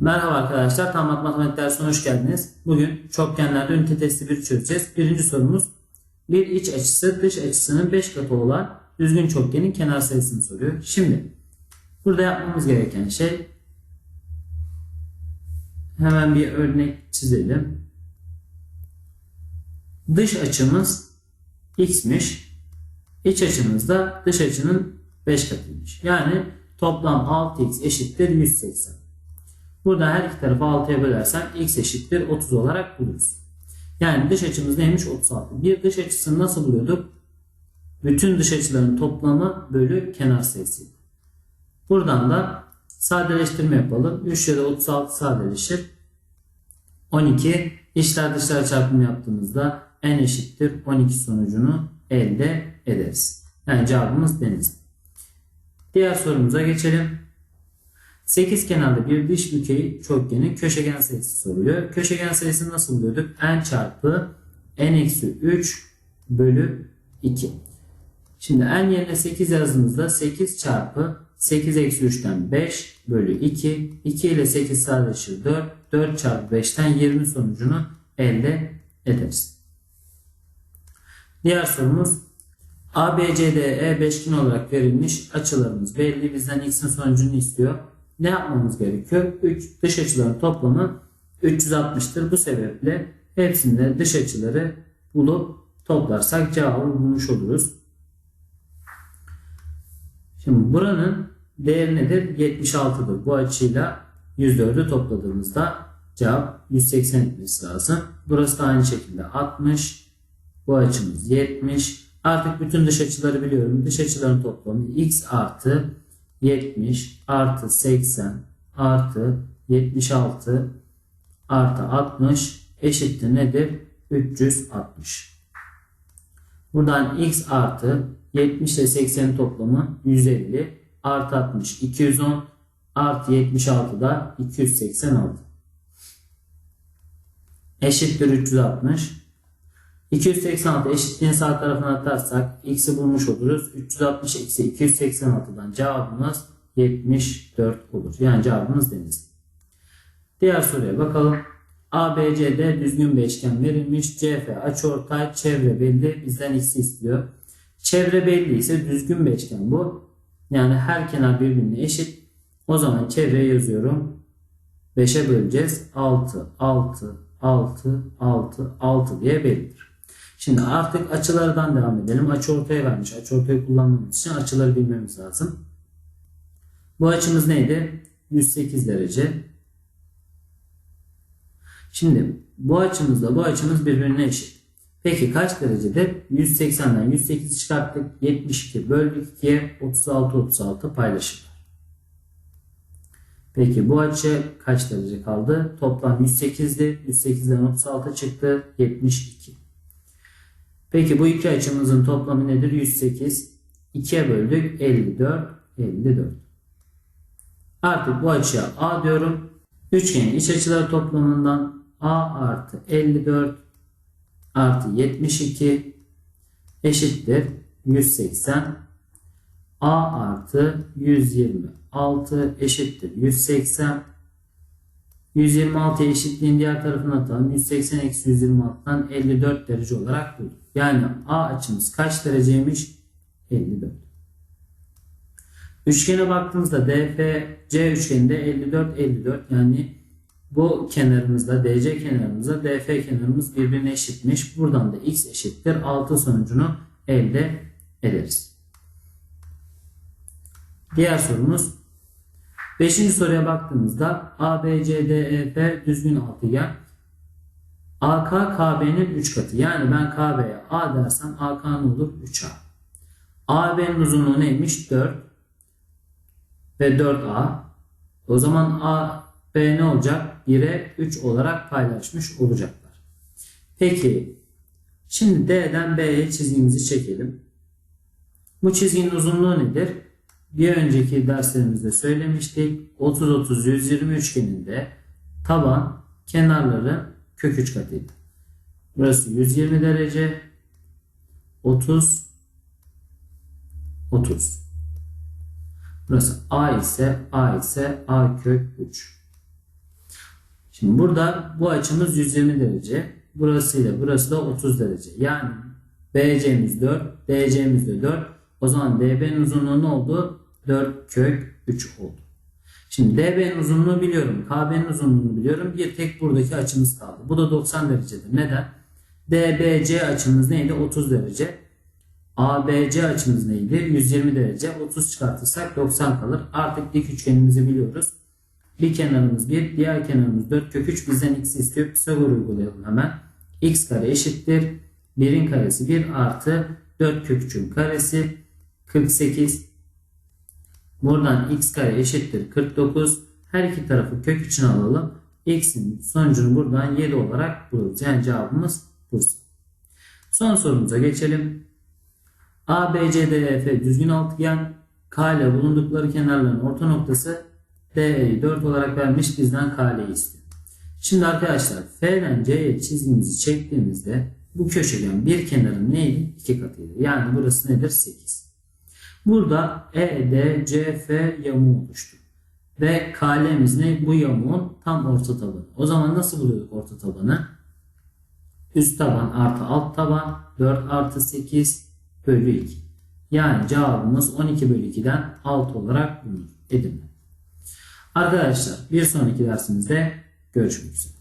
Merhaba arkadaşlar, Tam Matematik dersine hoş geldiniz. Bugün çokgenlerde ünite testi 1 çözeceğiz. Birinci sorumuz, bir iç açısı dış açısının 5 katı olan düzgün çokgenin kenar sayısını soruyor. Şimdi burada yapmamız gereken şey hemen bir örnek çizelim. Dış açımız x'miş. İç açımız da dış açının 5 katıymış. Yani toplam 6x eşittir 180. Burada her iki tarafı 6'ya bölersem x eşittir 30 olarak buluruz. Yani dış açımız neymiş? 36. Bir dış açısını nasıl buluyorduk? Bütün dış açıların toplamı bölü kenar sayısı. Buradan da sadeleştirme yapalım. 3 ya da 36 sadeleşir. 12 içler dışlar çarpımı yaptığımızda n eşittir 12 sonucunu elde ederiz. Yani cevabımız deniz. Diğer sorumuza geçelim. 8 kenarlı bir dış bükey çokgenin köşegen sayısı soruluyor. Köşegen sayısını nasıl buluyorduk? n çarpı n eksi 3 bölü 2. Şimdi n yerine 8 yazdığımızda 8 çarpı 8 eksi 3'ten 5 bölü 2. 2 ile 8 sadeleşir 4. 4 çarpı 5'ten 20 sonucunu elde ederiz. Diğer sorumuz ABCDE beşgen olarak verilmiş açılarımız belli. Bizden x'in sonucunu istiyor. Ne yapmamız gerekiyor? 3 dış açıların toplamı 360'tır. Bu sebeple hepsinde dış açıları bulup toplarsak cevabı bulmuş oluruz. Şimdi buranın değeri nedir? 76'dır. Bu açıyla 104'ü topladığımızda cevap 180 etmesi lazım. Burası da aynı şekilde 60. Bu açımız 70. Artık bütün dış açıları biliyorum. Dış açıların toplamı x artı 70 artı 80 artı 76 artı 60 eşittir nedir? 360. Buradan x artı 70 ile 80 toplamı 150 artı 60 210 artı 76 da 286 eşittir 360 286 eşitliğin sağ tarafına atarsak x'i bulmuş oluruz. 360 eksi 286'dan cevabımız 74 olur. Yani cevabımız deniz. Diğer soruya bakalım. ABCD düzgün beşgen verilmiş. CF açıortay çevre belli. Bizden x'i istiyor. Çevre belli ise düzgün beşgen bu. Yani her kenar birbirine eşit. O zaman çevreye yazıyorum. 5'e böleceğiz. 6, 6, 6, 6, 6 diye bellidir. Şimdi artık açılardan devam edelim. Açı ortaya vermiş. Açı ortaya kullanmamız için açıları bilmemiz lazım. Bu açımız neydi? 108 derece. Şimdi bu açımızla bu açımız birbirine eşit. Peki kaç derecedir? 180'den 108 çıkarttık. 72 böldük 2'ye 36 36 paylaşırlar. Peki bu açı kaç derece kaldı? Toplam 108'di. 108'den 36 çıktı. 72. Peki bu iki açımızın toplamı nedir? 108. 2'ye böldük. 54. 54. Artık bu açıya A diyorum. Üçgenin iç açıları toplamından A artı 54 artı 72 eşittir 180. A artı 126 eşittir 180. 126 eşitliğin diğer tarafına atalım. 180 eksi 126'dan 54 derece olarak bulduk. Yani A açımız kaç dereceymiş? 54. Üçgene baktığımızda DFC üçgeninde 54 54 yani bu kenarımızda DC kenarımızda DF kenarımız birbirine eşitmiş. Buradan da x eşittir 6 sonucunu elde ederiz. Diğer sorumuz Beşinci soruya baktığımızda ABCDEF düzgün altıgen AK KB'nin 3 katı. Yani ben KB'ye A dersem AK ne olur? 3A. AB'nin uzunluğu neymiş? 4 ve 4A. O zaman AB ne olacak? 1'e 3 olarak paylaşmış olacaklar. Peki şimdi D'den B'ye çizgimizi çekelim. Bu çizginin uzunluğu nedir? Bir önceki derslerimizde söylemiştik. 30-30-120 üçgeninde taban kenarları kök 3 katıydı. Burası 120 derece 30 30 Burası A ise A ise A kök 3 Şimdi burada bu açımız 120 derece. Burası ile burası da 30 derece. Yani BC'miz 4, DC'miz de 4. O zaman DB'nin uzunluğu ne oldu? 4 kök 3 oldu. Şimdi DB'nin uzunluğunu biliyorum. KB'nin uzunluğunu biliyorum. Bir tek buradaki açımız kaldı. Bu da 90 derecedir. Neden? DBC açımız neydi? 30 derece. ABC açımız neydi? 120 derece. 30 çıkartırsak 90 kalır. Artık dik üçgenimizi biliyoruz. Bir kenarımız 1, diğer kenarımız 4 kök 3 bizden x istiyor. Pisagor uygulayalım hemen. x kare eşittir. 1'in karesi 1 artı 4 kök 3'ün karesi 48. Buradan x kare eşittir 49. Her iki tarafı kök 3'ünü alalım. x'in sonucunu buradan 7 olarak buluruz. Yani cevabımız Bursa. Son sorumuza geçelim. A, B, C, D, E, F düzgün altıgen. K ile bulundukları kenarların orta noktası DE'yi 4 olarak vermiş bizden KL'yi istiyor. Şimdi arkadaşlar F'den C'ye çizgimizi çektiğimizde bu köşegen bir kenarın neydi? 2 katıydı. Yani burası nedir? 8. Burada E, D, C, F yamuğu oluştu. Ve KL'miz ne? Bu yamuğun tam orta tabanı. O zaman nasıl buluyorduk orta tabanı? Üst taban artı alt taban 4 artı 8 bölü 2. Yani cevabımız 12 bölü 2'den 6 olarak bulunur. Edirne. Arkadaşlar bir sonraki dersimizde görüşmek üzere.